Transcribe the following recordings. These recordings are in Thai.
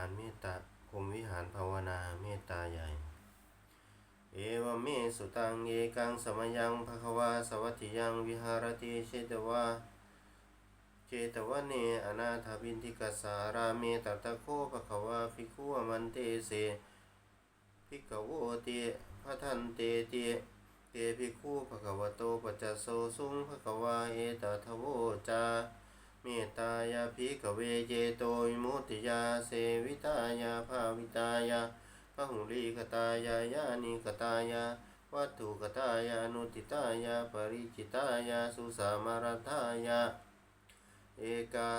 ารเมตตาพรมวิหารภาวนาเมตตาใหญ่ เอวเมสุตังเอกังสมยังภควาสวัติยังวิหารติเชตวาเจตวเนอนาถบินทิกสาราเมตตะโคภควาภิกขุมันเตเสภิกขโวเตพระทันเตเตเตภิกขุภควโตปัจจโสสุงภควาเอตทโวจา เมตตายาภิกเวเจโตวิมุตติยาเสวิตายาภาวิตายาพหุลีกตายายานิกตายาวัตถุกตายานุติตายาปริจิตายาสุสามารัตายาเอกา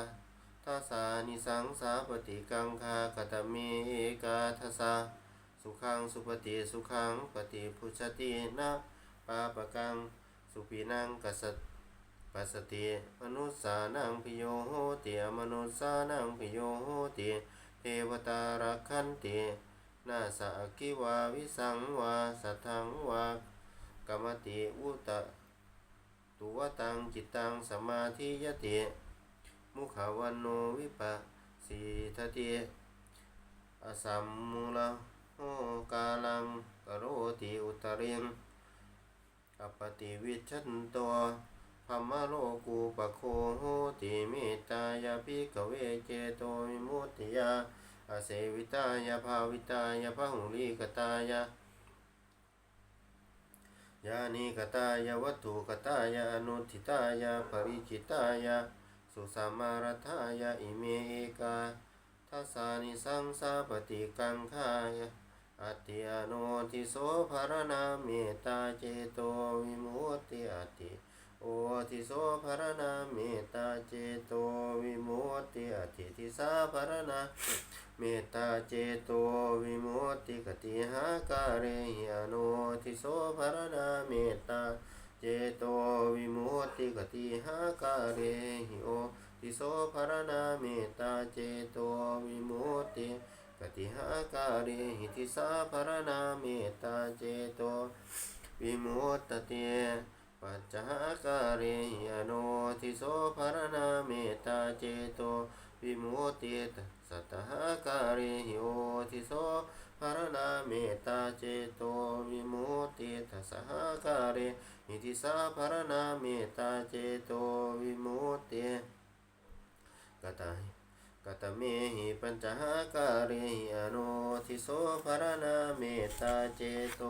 ทัสสานิสังสาปฏิกังคากตเมเอกาทัสสาสุขังสุปฏิสุขังปฏิพุชตินะปาปกังสุปีนังกัสส ปัสสติมนุสสานังพิโยโหติอมนุสสานังพิโยโหติเทวตารักขันตินาสะกิวาวิสังวาสัทธังวากรรมติอุตะตุวตังจิตตังสมาธิยติมุขวันโนวิปัสสิทติอสัมมุลโหกาลังกโรติอุตริงอปติวิชันโตธ รรมโลกูปะโคโหติมตตายาภิกเวเจโตวิมุติยาอาเสวิตายาภาวิตายาพหุลีกตายายานิกตายาวัตถุกตายาอนุทิตายาปริจิตายาสุสามารทายาอิเมเอกาทัสสานิสังสาปฏิกังขายาอัติอโนทิโสภารณาเมตตาเจโตวิมุตติอัติ โอทิโสภรณาเมตตาเจโตวิมุตติอธิทิสาภรณาเมตตาเจโตวิมุตติกติหาการเรหิอโนทิโสภรณาเมตตาเจโตวิมุตติกติหาการเรหิโอทิโสภรณาเมตตาเจโตวิมุตติกติหาการเรหิทิสาภรณาเมตตาเจโตวิมุตติ ปัจจาการิยโนทิโสภารณาเมตาเจโตวิมุตติสัตหการิโยทิโสภารณาเมตาเจโตวิมุตติทัสหาการิหิทิสาภารณาเมตาเจโตวิมุติกตายกตเมหิปัญจหาการิยโนทิโสภารณาเมตาเจโต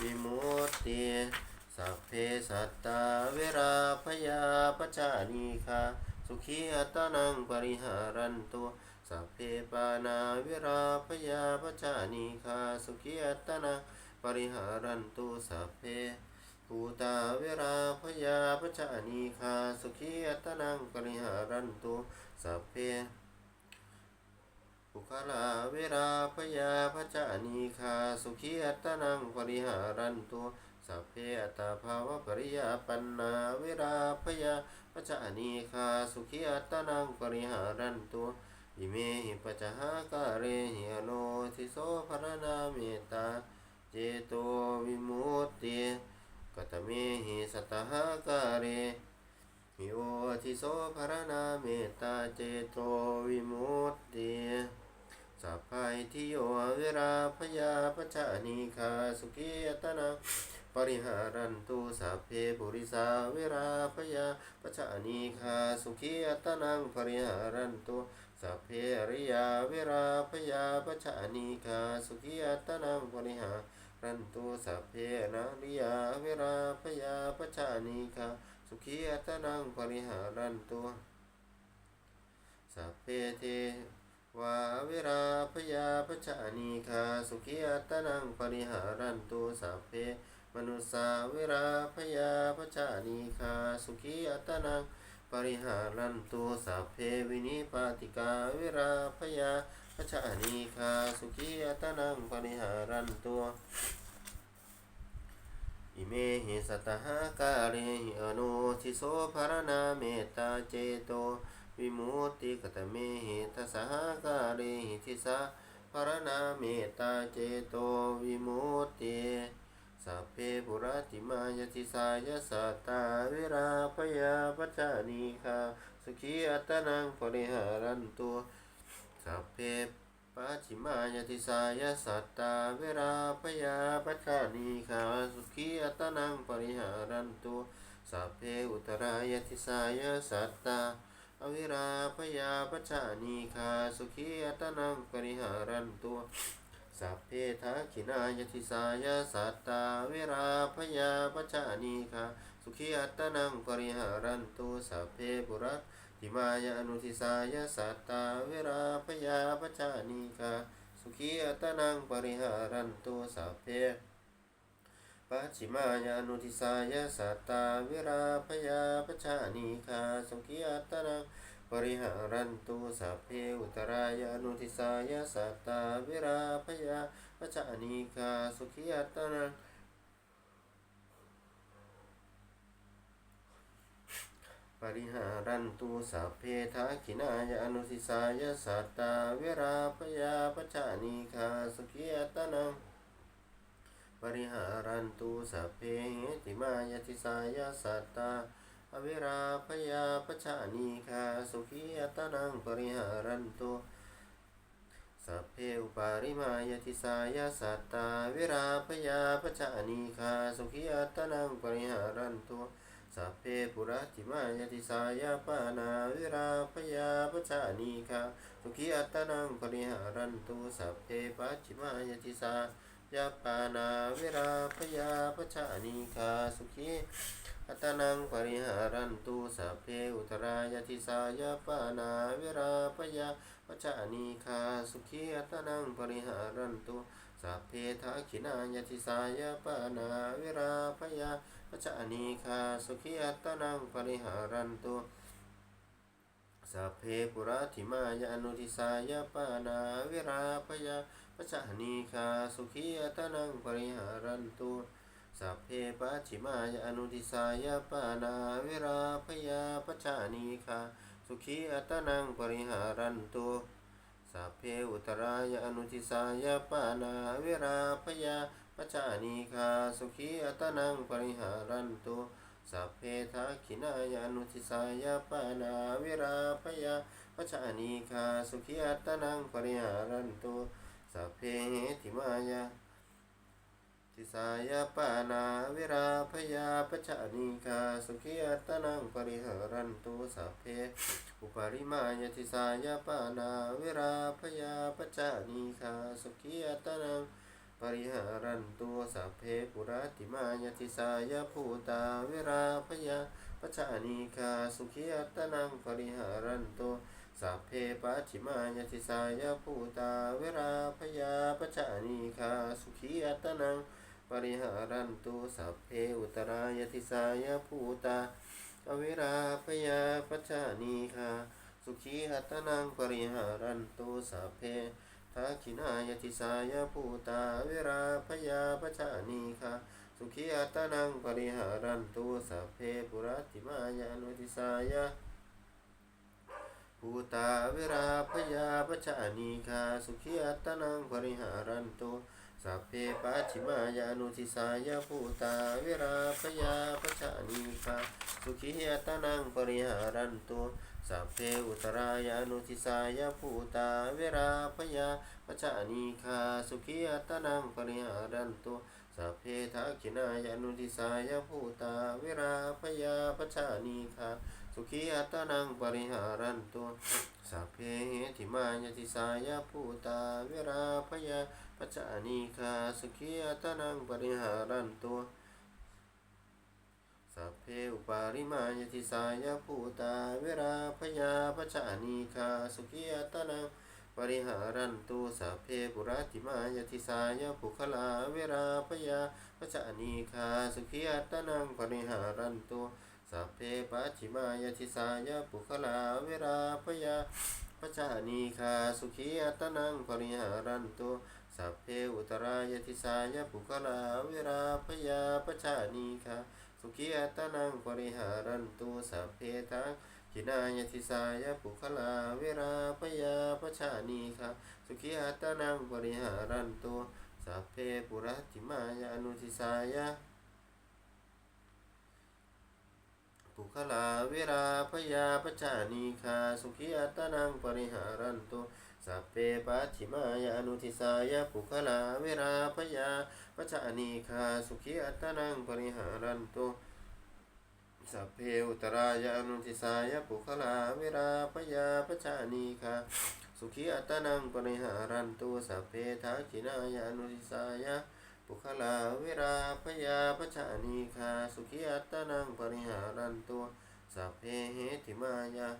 วิมุติ สัพเพสัตตาเวราพยาปจานีคาสุขีอัตนังปริหารันตุสัพเพปานาเวราพยาปจานีคาสุขีอัตนังปริหารันตุสัพเพภูตาเวราพยาปจานีคาสุขีอัตนังปริหารันตุสัพเพปุคลาเวราพยาพจานีคาสุขีอัตนังปริหารันตุ สัพเพอัตตาภาวะปริยาปันนาเวราพยาพจานีคาสุขีอัตนังปริหารันตุอิเมหิปัจจหาการเรหิอโนทิโสภรณาเมตตาเจโตวิมุตติกตเมหิสัตหาการเรหิโอทิโสภรณาเมตตาเจโตวิมุตติสัพพายทิโยเวราพยาปจานีคาสุขีอัตนัง ปริหารันตุสัพเพปุริสาเวราพยาปชานีคาสุขีอัตนังปริหารันตุสัพเพอริยาเวราพยาปชานีคาสุขีอัตนังปริหารันตุสัพเพนาริยาเวราพยาปชานีคาสุขีอัตนังปริหารันตุสัพเพเทวาเวราพยาปชานีคาสุขีอัตนังปริหารันตุสัพเพ มนุสาเวราพยาปชานีคาสุขีอัตนังปริหารันตุสัพเพวินิปาติกาเวราพยาปชานีคาสุขีอัตนังปริหารันตุอิเมหิสัตหการเรหิอโนทิโสภารณาเมตตาเจโตวิมุตติกตเมหิทัสหการเรหิทิสาภารณาเมตตาเจโตวิมุตติ สัพเพปุราติมายติสายสัตตาเวราพยาปัจจานีคาสุขีอัตนังปริหารันตุสัพเพปัจิมายติสายสัตตาเวราพยาปัจจานีคาสุขีอัตนังปริหารันตุสัพเพอุตรายติสายสัตตาอวิราพยาปัจจานีคาสุขีอัตนังปริหารันตุ สัพเพทักขินายติสายสัตตาเวราพยาปัจจานีคาสุขีอัตนังปริหารันตุสัพเพปุระติมายอนุทิสายสัตตาเวราพยาปัจจานีคาสุขีอัตนังปริหารันตุสัพเพปัจฉิมายานุทิสายสัตตาเวราพยาปชานีคาสุขีอัตนัง ริหารันตุสัพเพอุตรายานุทิสายาสัตตาวิราพยาปชานีคาสุขีอัตนังปริหารันตุสัพเพทักขินายานุทิสายาสัตตาวิราพยาปชานีคาสุขีอัตนังปริหารันตุสัพเพติมายติสายาสัตตา อวิราพยาปชานีคาสุขีอัตนังปริหารันตุสัพเพอุปาริมายติสายสัตตาวิราพยาปชานีคาสุขีอัตนังปริหารันตุสัพเพปุระติมายติสายปานาวิราพยาปชานีคาสุขีอัตนังปริหารันตุสัพเพปัจิมายติสายา ปานาเวราพยาปชานีคาสุขีอัตนังปริหารันตุสัพเพอุตรายติสายาปานาเวราพยาปชานีคาสุขีอัตนังปริหารันตุสัพเพทักขินายติสายาปานาเวราพยาปชานีคาสุขีอัตนังปริหารันตุสัพเพปุระธิมายานุทิสายาปานาเวราพยา ปชานีคาสุขีอัตนังปริหารันตุสัพเพปัจฉิมายอนุทิสายปานาเวราพยาปชานีคาสุขีอัตนังปริหารันตุสัพเพอุตรายอนุทิสายปานาเวราพยาปชานีคาสุขีอัตนังปริหารันตุสัพเพทักขินายอนุทิสายปานาเวราพยาปชานีคาสุขีอัตนังปริหารันตุ สัพเพเหติมายาทิสายาปานาเวราพยาปชานีคาสุขีอัตนังปริหารันตุสัพเพอุปาริมายทิสายาปานาเวราพยาปชานีคาสุขีอัตนังปริหารันตุสัพเพปุระติมายทิสายาภูตาเวราพยาปชานีคาสุขีอัตนังปริหารันตุ สัพเพปัจิมายติสายาภูตาเวราพยาปชานีคาสุขีอัตนังปริหารันตุสัพเพอุตรายติสายาภูตาอเวราพยาปชานีคาสุขีอัตนังปริหารันตุสัพเพทักขินายติสายาภูตาเวราพยาปชานีคาสุขีอัตนังปริหารันตุสัพเพปุรติมายานุติสายา ภูตาเวราพยาปชานีคาสุขีอัตนังปริหารันตุสัพเพปัจฉิมายานุทิสายาภูตาเวราพยาปชานีคาสุขีอัตนังปริหารันตุสัพเพอุตรายานุทิสายาภูตาเวราพยาปชานีคาสุขีอัตนังปริหารันตุสัพเพทักขินายานุทิสายาภูตาเวราพยาปชานีคา สุขีอัตนังปริหารันตุสัพเพเหติมายติสายาภูตาเวราพยาปจานีคาสุขีอัตนังปริหารันตุสัพเพอุปาริมายติสายภูตาเวราพยาปจานีคาสุขีอัตนังปริหารันตุสัพเพปุระติมายติสายาภูคลาเวราพยาปจานีคาสุขีอัตนังปริหารันตุ สัพเพปัจิมายทิสายปุคลาเวราพยาปชานีคาสุขีอัตนังปริหารันตุสัพเพอุตรายทิสายปุคลาเวราพยาปชานีคาสุขีอัตนังปริหารันตุสัพเพทังขินายทิสายปุคลาเวราพยาปชานีคาสุขีอัตนังปริหารันตุสัพเพปุระติมายานุทิสายะ ปุคลาเวราพยาปจานีคาสุขีอัตนังปริหารันตุสัพเพปัจฉิมายาอนุทิสายะปุคลาเวราพยาปจานีคาสุขีอัตนังปริหารันตุสัพเพอุตรายานุทิสายะปุคลาเวราพยาปจานีคาสุขีอัตนังปริหารันตุสัพเพทักขินายาอนุทิสายะ ปุคลาเวราพยาปชานีคาสุขีอัตนังปริหารันตัวสัพเพเหติมายา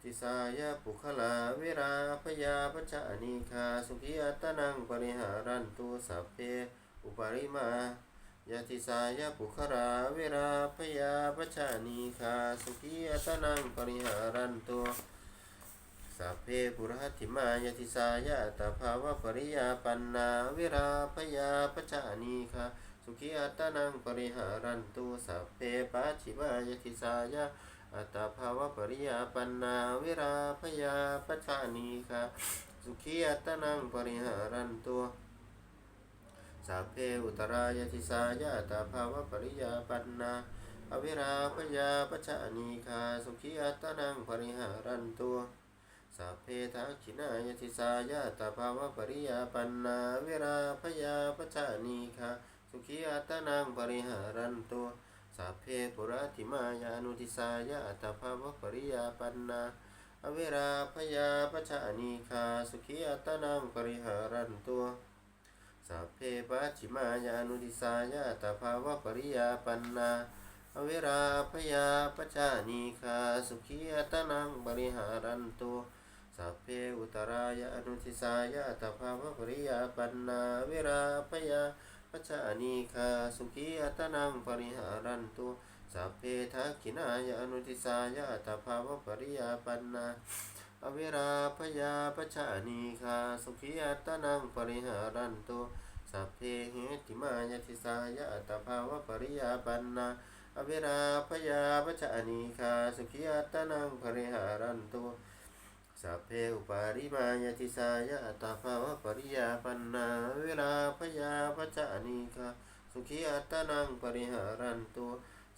ติสายาปุคลาเวราพยาปชานีคาสุขีอัตนังปริหารันตัวสัพเพอุปริมายาติสายาปุคลาเวราพยาปชานีคาสุขีอัตตนังปริหารันตัว สัพเพปุระติมายติสายะตภาวะปริยาปันนาเวราพยาปจานีคาสุขีอัตนังปริหารันตุสัพเพปัจฉิมายติสายะอัตภาวะปริยาปันนาเวราพยาปจานีคาสุขีอัตนังปริหารันตุสัพเพอุตรายติสายะตภาวะปริยาปันนาอเวราพยาปจานีคาสุขีอัตตนังปริหารันตุ สัพเพทักขินายติสายาตภาวะปริยาปันนาเวราพยาปจานีคาสุขีอัตนังปริหารันตุสัพเพปุระติมายานุทิสายาตภาวะปริยาปันนาอเวราพยาปจานีคาสุขีอัตนังปริหารันตุสัพเพปัจิมายานุทิสายาตภาวะปริยาปันนาอเวราพยาปจานีคาสุขีอัตนังปริหารันตุ สัพเพอุตรายะอนุทิสายะตภาวะปริยาปันนาเวราพยาปัจจานีคาสุขีอัตนังปริหารันตุสัพเพทักขินายะอนุทิสายะตภาวะปริยาปันนาอเวราพยาปัจจานีคาสุขีอัตนังปริหารันตุสัพเพเหติมายติสายะตภาวะปริยาปันนาอเวราพยาปัจจานีคาสุขีอัตนังปริหารันตุ สัพเพอุปาริมายติสายะตาภาวะปริยาปันนาเวลาพยาปจานีคาสุขีอัตนังปริหารันตุ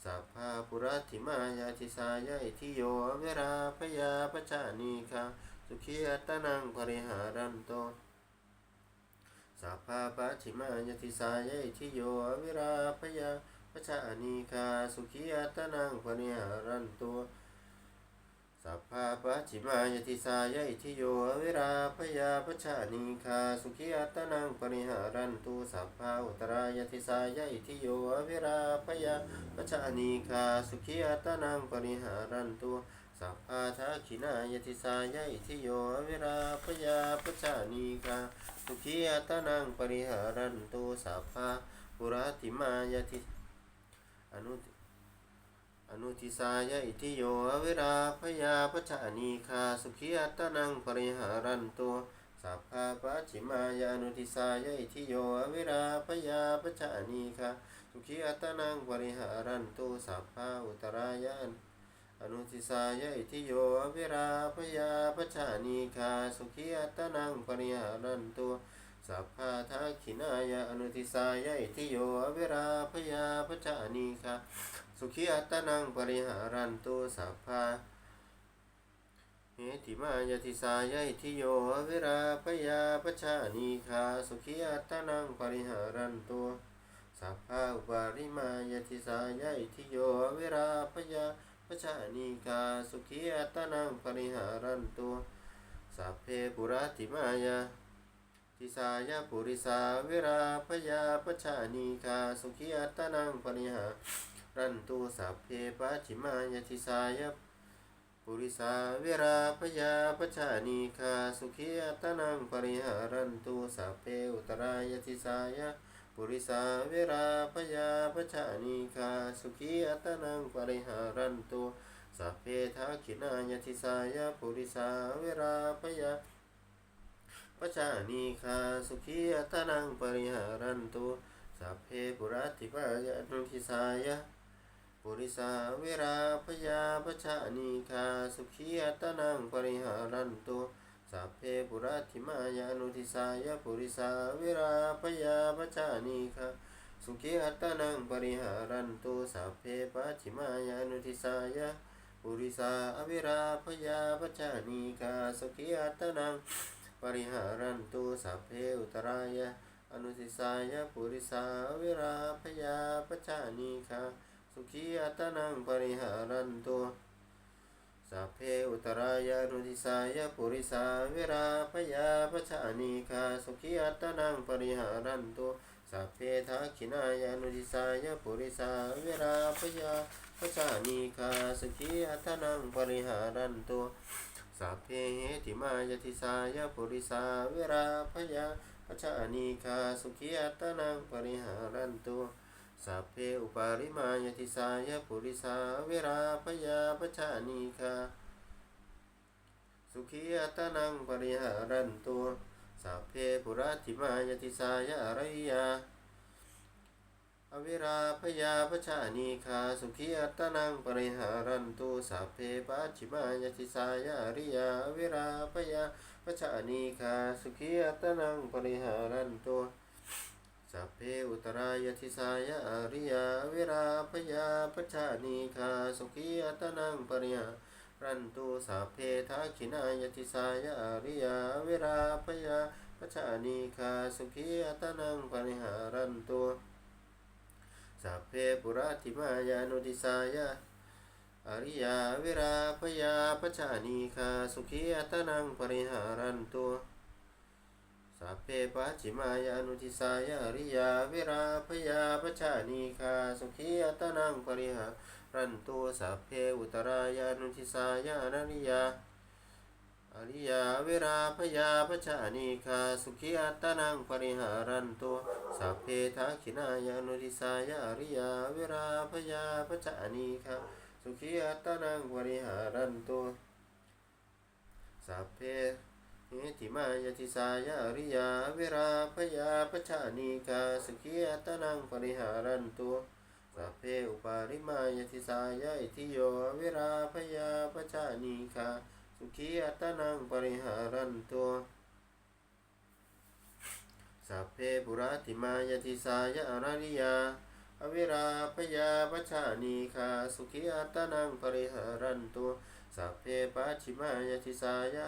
สัพพาปุรัติมายาติสายะอิทิโยเวลาพยาปจานีคาสุขีอัตนังปริหารันตุสัพพาปัจฉิมายติสายะอิทิโยเวลาพยาปจานีคาสุขีอัตตนังปริหารันตุ สัพพาปัจฉิมายติสายะอิทิโยเวราพยาปชานีคาสุขีอัตนังปริหารันตุสัพพาอุตรายติสายะอิทิโยเวราพยาปชานีคาสุขีอัตนังปริหารันตุสัพพาทักขินายติสายะอิทิโยเวราพยาปชานีคาสุขีอัตนังปริหารันตุสัพพาปุราติมายติอนุ อนุทิสายะอิทิโยเวราพยาปชานีคาสุขีอัตนังปริหารันตุสัพพาปัจิมายานุทิสายะอิทิโยเวราพยาปชานีคาสุขีอัตนังปริหารันตุสัพพาอุตรายานอนุทิสายะอิทิโยเวราพยาปชานีคาสุขีอัตนังปริหารันตุสัพพาทักขินายะอนุทิสายะอิทิโยเวราพยาปชานีคา สุขีอัตนังปริหารันตุสัพพาเหติมายติสายะอิทิโยเวราพยาปชานีคาสุขีอัตนังปริหารันตุสัพพาอุปาริมายติสายะอิทิโยเวราพยาปชานีคาสุขีอัตนังปริหารันตุสัพเพปุระติมายาทิสายปุริสาเวราพยาปชานีคาสุขีอัตตนังปริหา รันตุสัพเพปัจฉิมายติสายะปุริสาเวราพยาปชานีคาสุขีอัตนังปริหารันตุสัพเพอุตรายติสายะปุริสาเวราพยาปชานีคาสุขีอัตนังปริหารันตุสัพเพทักขินายติสายะปุริสาเวราพยาปชานีคาสุขีอัตนังปริหารันตุสัพเพปุรัติปายานุทิสายะ ปุริสาเวราพยาปชานีคาสุขีอัตนังปริหารันตุสัพเพปุระธิมายานุทิสายะปุริสาเวราพยาปชานีคาสุขีอัตนังปริหารันตุสัพเพปัจฉิมายานุทิสายะปุริสาอวิราพยาปจานีกาสุขีอัตนังปริหารันตุสัพเพอุตรายะอนุทิสายะปุริสาวิราพยาปจานีกา สุขีอัตนังปริหารันตุสัพเพอุตรายานุทิสายปุริสาเวราพยาปชานีคาสุขีอัตนังปริหารันตุสัพเพทักขินายานุทิสายปุริสาเวราพยาปชานีคาสุขีอัตนังปริหารันตุสัพเพเหติมายติสายปุริสาเวราพยาปชานีคาสุขีอัตตนังปริหารันตุ สัพเพอุปาริมายติสายปุริสาเวราพยาปชานีคาสุขีอัตนังปริหารันตุสัพเพปุราธิมายติสายอริยาอเวราพยาปชานีคาสุขีอัตนังปริหารันตุสัพเพปัจฉิมายติสายอริยาอเวราพยาปชานีคาสุขีอัตนังปริหารันตุ สัพเพอุตรายทิสายาอาริยาเวราพยาปชานีคาสุขีอัตนังปริยารันตุสัพเพทักขินายทิสายาอาริยาเวราพยาปชานีคาสุขีอัตนังปริหารันตุสัพเพปุราธิมายานุทิสายาอาริยาเวราพยาปชานีคาสุขีอัตนังปริหารันตุ สัพเพปัจฉิมายานุทิสายาริยาเวราพยาปชานีคาสุขีอัตนังปริหารันตุสัพเพอุตรายานุทิสายานาริยาอริยาเวราพยาปชานีคาสุขีอัตนังปริหารันตุสัพเพทักขินายานุทิสายาริยาเวราพยาปชานีคาสุขีอัตนังปริหารันตุสัพเพ เหติมายติสายาริยาเวราพยาปชานีกาสกิยตนังปริหารันตุสัพเพอุปาริมายติสายาอิทิโยเวราพยาปชานีกาสุขียตนังปริหารันตุสัพเพปุราติมายติสายาอาริยาอเวราพยาปชานีคาสุขียตนังปริหารันตุสัพเพปัจฉิมายติสายา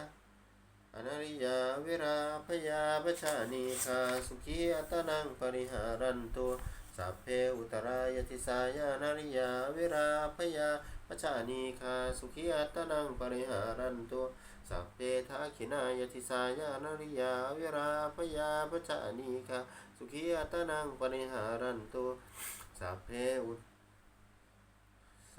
อนาริยาเวราพยาปชานีคาสุขีอัตนังปริหารันตุสัพเพอุตรายติสายานาริยาเวราพยาปชานีคาสุขีอัตนังปริหารันตุสัพเพทักขินายติสายานาริยาเวราพยาปชานีคาสุขีอัตนังปริหารันตุสัพเพอุ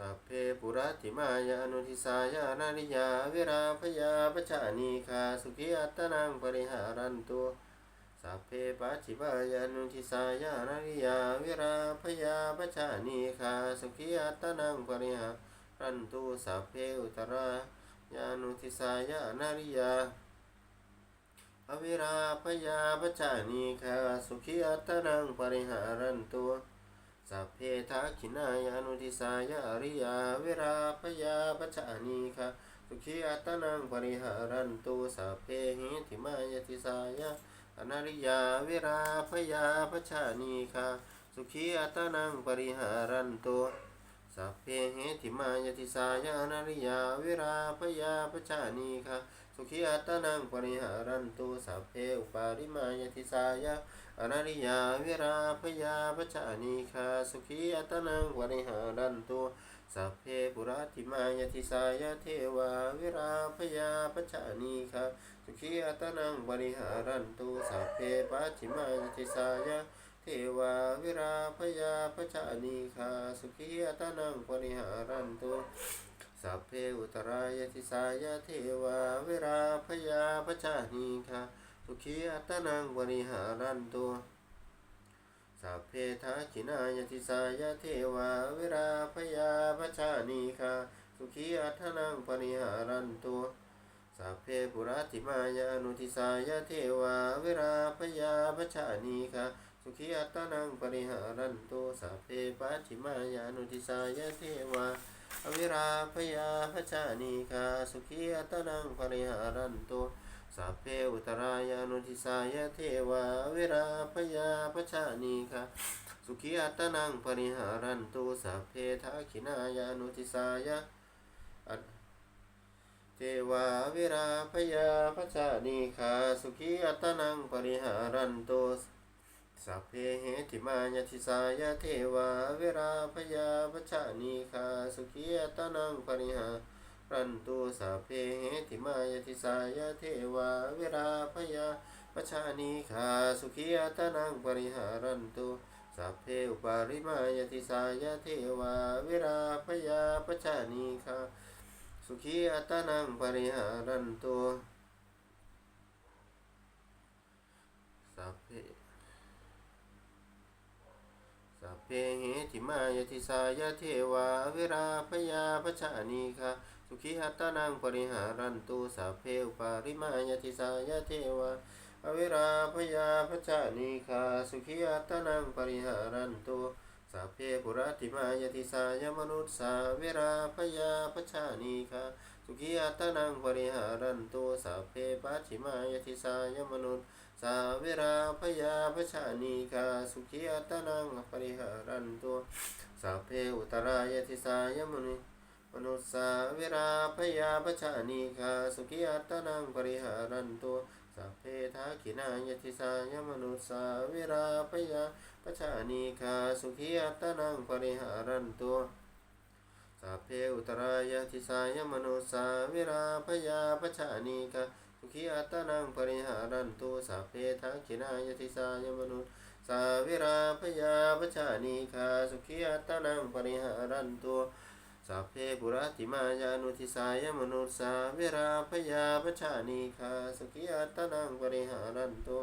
สัพเพปุระติมายานุทิสายานาริยาเวราพยาปชานีคาสุขีอัตนังปริหารันตุสัพเพปัจิมายานุทิสายานาริยาเวราพยาปชานีคาสุขีอัตนังปริหารันตุสัพเพอุตรายานุทิสายานาริยาอเวราพยาปชานีคาสุขีอัตนังปริหารันตุ สัพเพทักขินายานุทิสายาอริยาเวราพยาปชานีคาสุขีอัตนังปริหารันตุสัพเพหิติมายติสายาอนาริยาเวราพยาปชานีคาสุขีอัตนังปริหารันตุสัพเพเหติมายติสายาอนาริยาเวราพยาปชานีคาสุขีอัตนังปริหารันตุสัพเพอุปาริมายติสายา อนาริยาเวราพยาปชานีคาสุขีอัตนังวริหารันตุสัพเพปุราติมายติสายเทวาเวราพยาปชานีคาสุขีอัตนังวริหารันตุสัพเพปัจิมายติสายเทวาเวราพยาปชานีคาสุขีอัตนังวริหารันตุสัพเพอุตรายติสายเทวาเวราพยาปชานีคา สุขีอัตนังวริหารันตุสัพเพทักขินายติสายเทวาเวราพยาปชานีคาสุขีอัตนังปริหารันตุสัพเพปุราติมายานุทิสายเทวาเวราพยาปชานีคาสุขีอัตนังปริหารันตุสัพเพปัจิมายานุทิสายเทวาอวิราพยาปชานีคาสุขีอัตนังปริหารันตุ สัพเพอุตรายานุทิสายเทวาเวราพยาปชานีคาสุขีอัตนังปริหารันตุสัพเพทักขินายานุทิสายอัตเทวาเวราพยาปชานีคาสุขีอัตนังปริหารันตุสัพเพเหติมายทิสายเทวาเวราพยาปชานีคาสุขียตนังปริหารันตุ สัพเพเหติมายทิสายเทวาเวราพยาปชานีคาสุขียตนังปริหารันตุสัพเพอุปาริมายทิสายเทวาเวราพยาปชานีคาสุขียตนังปริหารันตุสัพเพสัพเพเหติมายติสายเทวาเวราพยาปชานีคา สุขีหัตตนังปริหารันตุสัพเพอุปาริมายติสายเทวาอเวราพยาปชานีคาสุขีหัตตนังปริหารันตุสัพเพปุรติมายติสายมนุสสาเวราพยาปชานีคาสุขีหัตตนังปริหารันตุสัพเพปัจฉิมายติสายมนุษย์สาเวราพยาปชานีคาสุขีอัตนังปริหารันตุสัพเพอุตรายติสายมุนิ มนุสสาเวราพยาปชานีคาสุขีอัตนังปริหารันตุสัพเพทักขินายติสายมนุสสาเวราพยาปชานีคาสุขีอัตนังปริหารันตุสัพเพอุตรายติสายมนุสสาเวราพยาปชานีคาสุขีอัตนังปริหารันตุสัพเพทักขินายติสายมนุษย์สาวิราพยาปชานีคาสุขีอัตนังปริหารันตุ สัพเพปุรติมายานุทิสายมนุษสาวิราพยาปชานีคาสุขีอัตนังปริหารันตุ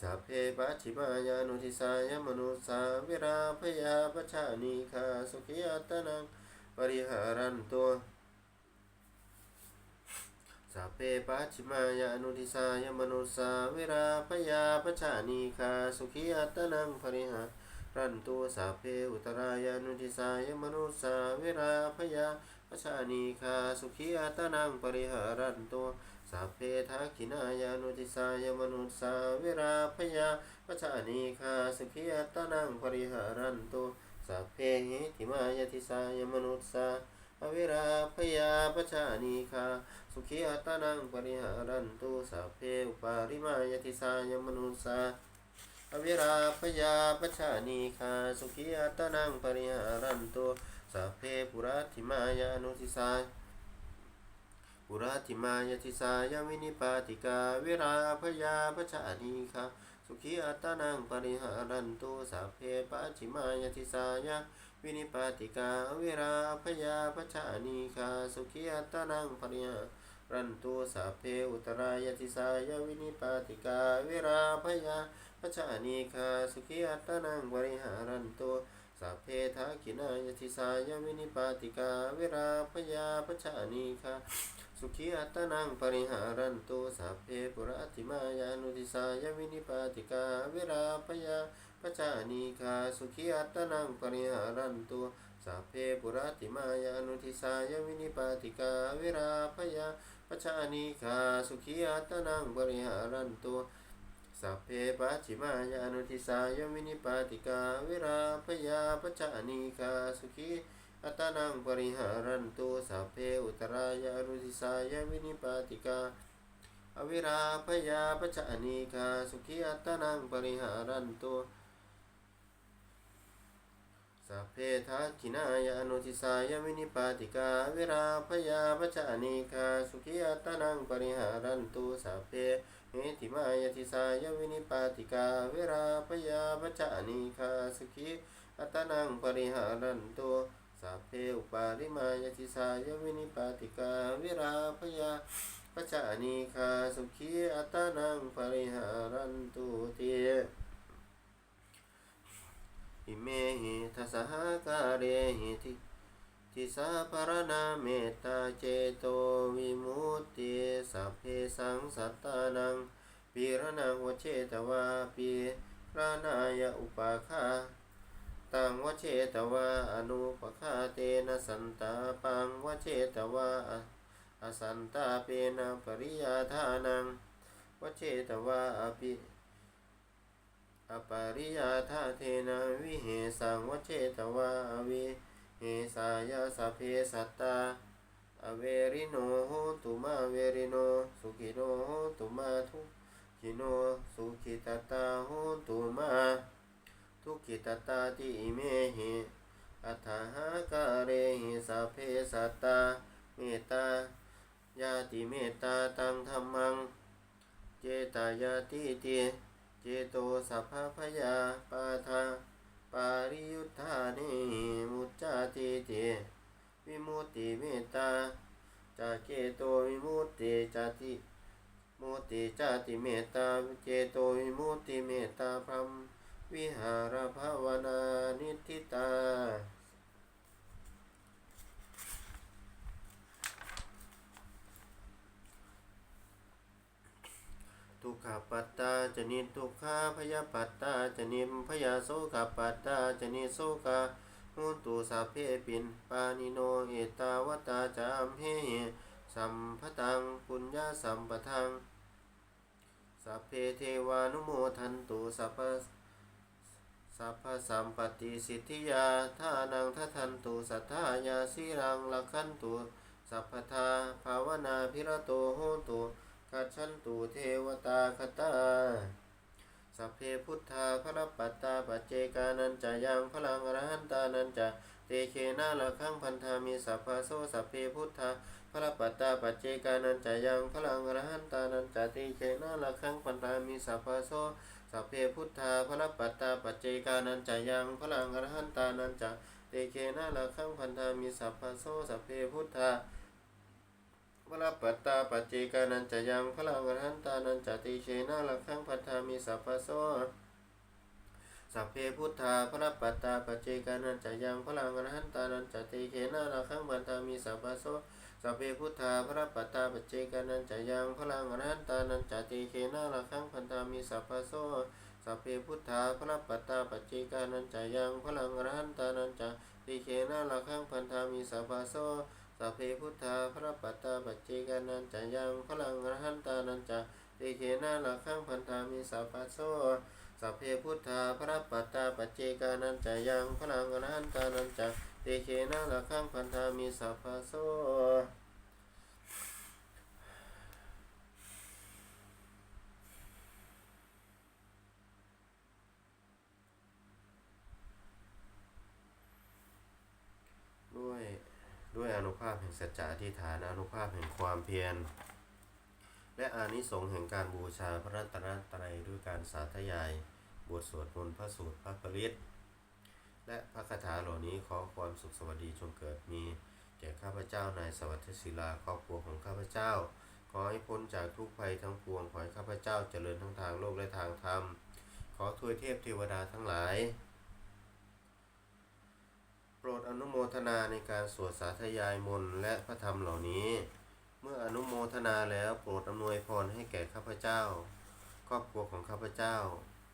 สัพเพปัจฉิมายานุทิสายมนุษสาวิราพยาปชานีคาสุขีอัตนังปริหารันตุสัพเพปัจฉิมายานุทิสายมนุสสาเวราพยาปชานีคาสุขีอัตนังปริหาร รันตุสัพเพอุตรายานุทิสายมนุสาเวราพยาปชานีคาสุขีอัตนังปริหารันตุสัพเพทักขินายานุทิสายมนุสาเวราพยาปชานีคาสุขีอัตนังปริหารันตุสัพเพหิติมายทิสายมนุสาอเวราพยาปชานีคาสุขีอัตนังปริหารันตุสัพเพอุปาริมายติสายมนุสา อวิราพยาปชานีคาสุขีอัตนังปริหารันตุสัพเพปุรัติมายานุทิสายปุรัติมายติสายวินิปาติกาวิราพยาปชานีคาสุขีอัตนังปริหารันตุสัพเพปัจิมายติสายวินิปาติกาเวราพยาปชานีคาสุขีอัตนังปริยารันตุ สัพเพอุตรายติสายวินิปาติกาเวราพยาปชานีคาสุขีอัตนังปริหารันตุสัพเพทักขินายติสายวินิปาติกาเวราพยาปชานีคาสุขีอัตนังปริหารันตุสัพเพปุระติมายานุติสายวินิปาติกาเวราพยาปจานีคาสุขีอัตนังปริหารันตุสัพเพปุรติมายานุทิสายวินิปาติกาเวราพยา ปจานีคาสุขีอัตนังปริหารันตุสัพเพปัจฉิมายานุทิสายวินิปาติกาเวราพยาปัจจานีคาสุขีอัตนังปริหารันตุสัพเพอุตรายานุทิสายวินิปาติกาอวิราพยาปัจจานีคาสุขีอัตนังปริหารันตุ สัพเพทักขินายานุทิสายวินิปาติกาเวราพยาปจานีคาสุขีอัตนังปริหารันตุสัพเพเมติมายติสายวินิปาติกาเวราพยาปจานีคาสุขีอัตนังปริหารันตุสัพเพอุปาริมายติสายวินิปาติกาเวราพยาปจานีคาสุขีอัตนังปริหารันตุเต อิเมหิทัสสหกาเรหิทิทิสาปรณาเมตตาเจโตวิมุตติสัพเพสังสัตตานังปีรนังวเชตวาปีรานายอุปาคาตังวเชตวาอนุปคาเตนะสันตาปังวเชตวาอสันตาเปนะปริยาทานังวเชตวาอภิ อปาริยาธาเทนะวิเหสังวเชตวาอวิเหสายาสเพสัตตาอเวริโนโหตุมาเวริโน สุขิโนโหตุมาทุขิโนสุขิตตาโหตุมาทุกิตตาติเมหิอัฏฐหากาเรหิสัพเพสัตตาเมตตายาติเมตตาตังธรรมัง เจตายาติติ เจโตสัพพพยาปาทาปาริยุทธานิมุจจาติติวิมุตติเมตตาจาเจโตวิมุตติจาติมุติจาติเมตตาเจโตวิมุตติเมตตาพรมวิหารภาวนานิทิตา ทุขปัตตาจนิทุกขาพยาปัตตาจนิมพยาโสขปัตตาจนิโสกาหุนตุสัพเพปินปานิโนเอตาวตาจามเฮสัมพตังปุญญาสัมปทังสัพเพเทวานุโมทันตุสัพสัพพสัมปติสิทธิยาทานังทัทันตุสัทธายาสีรังลักขันตุสัพพทาภาวนาพิระโตโหตุ กัจฉันตุเทวตาคตาสัพเพพุทธาพระปัตตาปัจเจกานันจะยังพลังอรหันตานันจะเตเคนาละขังพันธามิสัพพะโสสัพเพพุทธาพระปัตตาปัจเจกานันจะยังพลังอรหันตานันจะเตเคนาละขังพันธามิสัพพะโสสัพเพพุทธาพระปัตตาปัจเจกานันจะยังพลังอรหันตานันจะเตเคนาละขังพันธามิสัพพะโสสัพเพพุทธา วลาปัตตาปัจเจกานันจะยังพลังอรหันตานันจติเชนะลักขังพัทธามิสัพพะโสสัพเพพุทธาพระปัตตาปัจเจกานันจะยังพลังอรหันตานันจติเชนะลักขังพัทธามิสัพพะโสสัพเพพุทธาพระปัตตาปัจเจกานันจะยังพลังอรหันตานันจติเชนะลักขังพัทธามิสัพพะโสสัพเพพุทธาพระปัตตาปัจเจกานันจะยังพลังอรหันตานันจติเชนะลักขังพัทธามิสัพพะโส สัพเพพุทธาพระปัตตาปัจเจกานันจะยังพลังอรหันตานันจะเตเคนาลักขังพันธามิสัพพะโสสัพเพพุทธาพระปัตตาปัจเจกานันจะยังพลังอรหันตานันจะเตเคนาลักขังพันธามิสัพพะโสด้วย ด้วยอนุภาพแห่ง สัจจะอธิฐานอนุภาพแห่งความเพียร และอานิสงส์แห่งการบูชาพระรัตนตรัยด้วยการสาธยาย บทสวดมนต์พระสูตรพระปริตและพระคาถาเหล่านี้ขอความสุขสวัสดีจงเกิดมีแก่ข้าพเจ้านายสวัสดิ์ศิลาครอบครัวของข้าพเจ้า ขอให้พ้นจากทุกภัยทั้งปวงขอให้ข้าพเจ้าเจริญทั้งทางโลกและทางธรรม ขอทวยเทพเทวดาทั้งหลาย โปรดอนุโมทนาในการสวดสาธยายมนต์และพระธรรมเหล่านี้ เมื่ออนุโมทนาแล้วโปรดอำนวยพรให้แก่ข้าพเจ้า ครอบครัวของข้าพเจ้า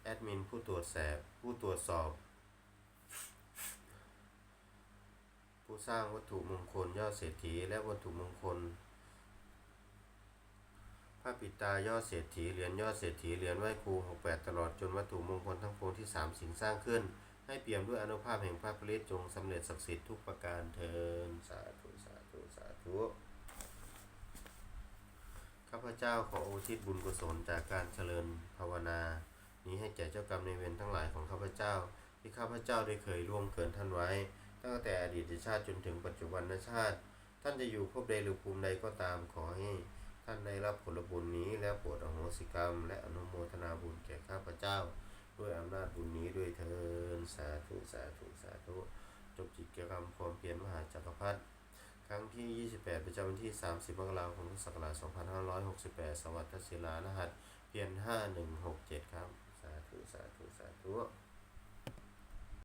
แอดมินผู้ตรวจแสบผู้ตรวจสอบ ผู้สร้างวัตถุมงคลยอดเศรษฐีและวัตถุมงคลพระปิตายอดเศรษฐีเหรียญยอดเศรษฐีเหรียญไหว้ครู68 ตลอดจนวัตถุมงคลทั้งปวงที่สามสิ่งสร้างขึ้น ให้เปี่ยมด้วยอนุภาพแห่งพระปริตจงสำเร็จศักดิ์สิทธิ์ทุกประการเทินสาธุสาธุสาธุข้าพเจ้าขออุทิศบุญกุศลจากการเจริญภาวนา นี้ให้แก่เจ้ากรรมในเวรทั้งหลายของข้าพเจ้า ที่ข้าพเจ้าได้เคยร่วงเกินท่านไว้ ตั้งแต่อดีตชาติจนถึงปัจจุบันชาติ ท่านจะอยู่ภพใดหรือภูมิใดก็ตามขอให้ท่านได้รับผลบุญนี้แล้วโปรดอโหสิกรรม และอนุโมทนาบุญแก่ข้าพเจ้า ด้วยอำนาจบุญนี้ด้วยเทินสาธุสาธุสาธุจบจิตกรรมความเพียรมหาจักรพรรดิครั้งที่ 28 ประจำวันที่ 30มกราคมพุทธศักราช2568 สวัสดิ์ศิลานหัสเพียร5167 ครับ สาธุ สาธุ สาธุ